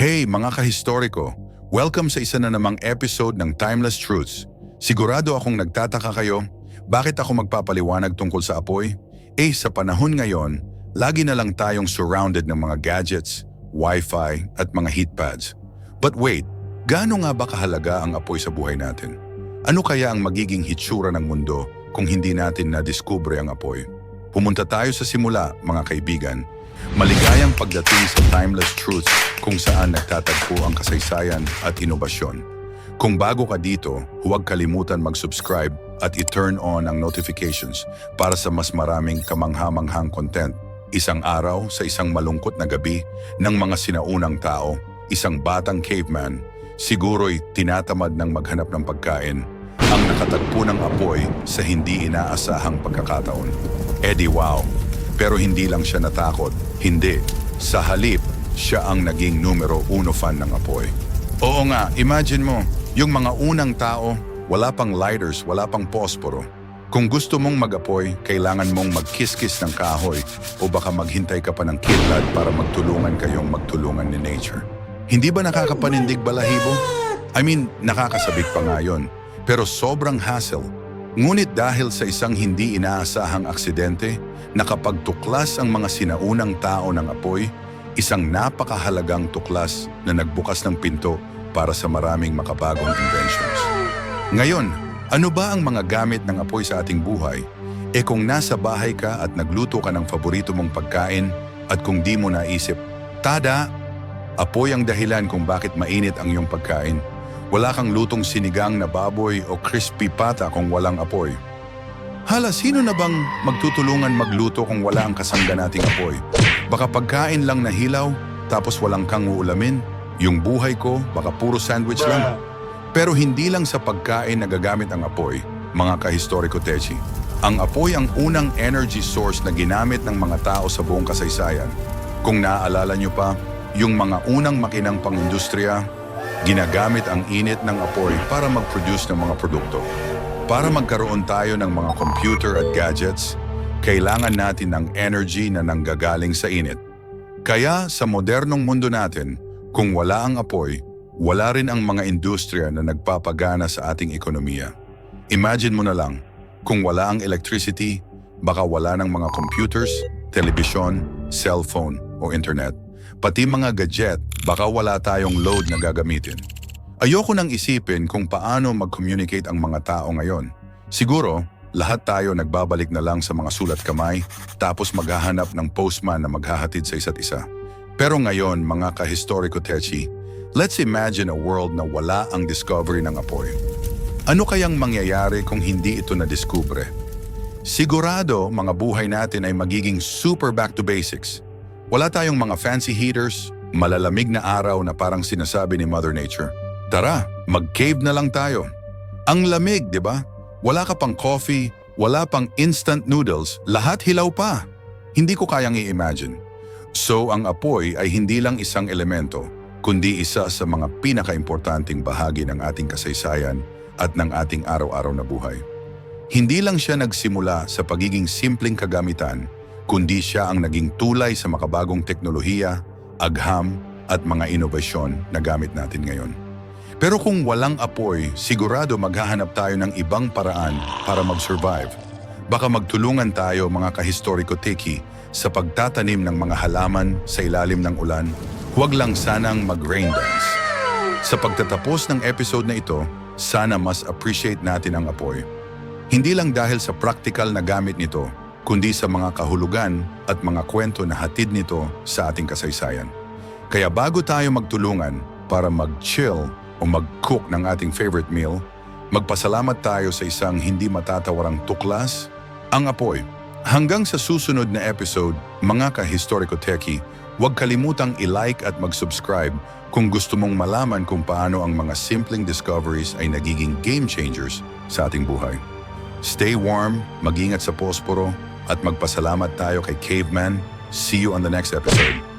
Hey mga kahistoriko! Welcome sa isa na namang episode ng Timeless Truths. Sigurado akong nagtataka kayo, bakit ako magpapaliwanag tungkol sa apoy? Eh sa panahon ngayon, lagi na lang tayong surrounded ng mga gadgets, wifi at mga heat pads. But wait, gaano nga ba kahalaga ang apoy sa buhay natin? Ano kaya ang magiging hitsura ng mundo kung hindi natin na-discover ang apoy? Pumunta tayo sa simula, mga kaibigan. Maligayang pagdating sa Timeless Truths kung saan nagtatagpo ang kasaysayan at inobasyon. Kung bago ka dito, huwag kalimutan mag-subscribe at i-turn on ang notifications para sa mas maraming kamangha-manghang content. Isang araw sa isang malungkot na gabi ng mga sinaunang tao, isang batang caveman, siguro'y tinatamad ng maghanap ng pagkain ang nakatagpo ng apoy sa hindi inaasahang pagkakataon. Eddie wow! Pero hindi lang siya natakot. Hindi. Sa halip, siya ang naging numero uno fan ng apoy. Oo nga, imagine mo, yung mga unang tao, wala pang lighters, wala pang posporo. Kung gusto mong mag-apoy, kailangan mong magkiskis ng kahoy o baka maghintay ka pa ng kidlat para magtulungan kayong magtulungan ni nature. Hindi ba nakakapanindig balahibo? I mean, nakakasabik pa nga yun. Pero sobrang hassle. Ngunit dahil sa isang hindi inaasahang aksidente, nakapagtuklas ang mga sinaunang tao ng apoy, isang napakahalagang tuklas na nagbukas ng pinto para sa maraming makabagong inventions. Ngayon, ano ba ang mga gamit ng apoy sa ating buhay? E kung nasa bahay ka at nagluto ka ng paborito mong pagkain at kung di mo naisip, tada, apoy ang dahilan kung bakit mainit ang iyong pagkain. Wala kang lutong sinigang na baboy o crispy pata kung walang apoy. Hala, sino na bang magtutulungan magluto kung wala ang kasangga nating apoy? Baka pagkain lang na hilaw, tapos walang kang uulamin. Yung buhay ko, baka puro sandwich lang. Pero hindi lang sa pagkain nagagamit ang apoy, mga kahistoriko Techi. Ang apoy ang unang energy source na ginamit ng mga tao sa buong kasaysayan. Kung naaalala nyo pa, yung mga unang makinang pang-industriya, ginagamit ang init ng apoy para mag-produce ng mga produkto. Para magkaroon tayo ng mga computer at gadgets, kailangan natin ng energy na nanggagaling sa init. Kaya sa modernong mundo natin, kung wala ang apoy, wala rin ang mga industriya na nagpapagana sa ating ekonomiya. Imagine mo na lang, kung wala ang electricity, baka wala ng mga computers, telebisyon, cellphone o internet. Pati mga gadget, baka wala tayong load na gagamitin. Ayoko nang isipin kung paano mag-communicate ang mga tao ngayon. Siguro, lahat tayo nagbabalik na lang sa mga sulat kamay tapos maghahanap ng postman na maghahatid sa isa't isa. Pero ngayon, mga kahistoriko Techi, let's imagine a world na wala ang discovery ng apoy. Ano kayang mangyayari kung hindi ito na-discover? Sigurado, mga buhay natin ay magiging super back to basics. Wala tayong mga fancy heaters, malalamig na araw na parang sinasabi ni Mother Nature. Tara, mag-cave na lang tayo. Ang lamig, di ba? Wala ka pang coffee, wala pang instant noodles, lahat hilaw pa. Hindi ko kayang i-imagine. So ang apoy ay hindi lang isang elemento, kundi isa sa mga pinakaimportanting bahagi ng ating kasaysayan at ng ating araw-araw na buhay. Hindi lang siya nagsimula sa pagiging simpleng kagamitan, kundi siya ang naging tulay sa makabagong teknolohiya, agham at mga inobasyon na gamit natin ngayon. Pero kung walang apoy, sigurado maghahanap tayo ng ibang paraan para mag-survive. Baka magtulungan tayo mga kahistoriko teki sa pagtatanim ng mga halaman sa ilalim ng ulan, huwag lang sanang mag-rain dance. Sa pagtatapos ng episode na ito, sana mas appreciate natin ang apoy. Hindi lang dahil sa practical na gamit nito, kundi sa mga kahulugan at mga kwento na hatid nito sa ating kasaysayan. Kaya bago tayo magtulungan para mag-chill o mag-cook ng ating favorite meal, magpasalamat tayo sa isang hindi matatawarang tuklas, ang apoy. Hanggang sa susunod na episode, mga ka-historico teki, huwag kalimutang i-like at mag-subscribe kung gusto mong malaman kung paano ang mga simpleng discoveries ay nagiging game changers sa ating buhay. Stay warm, mag-ingat sa posporo, at magpasalamat tayo kay Caveman. See you on the next episode.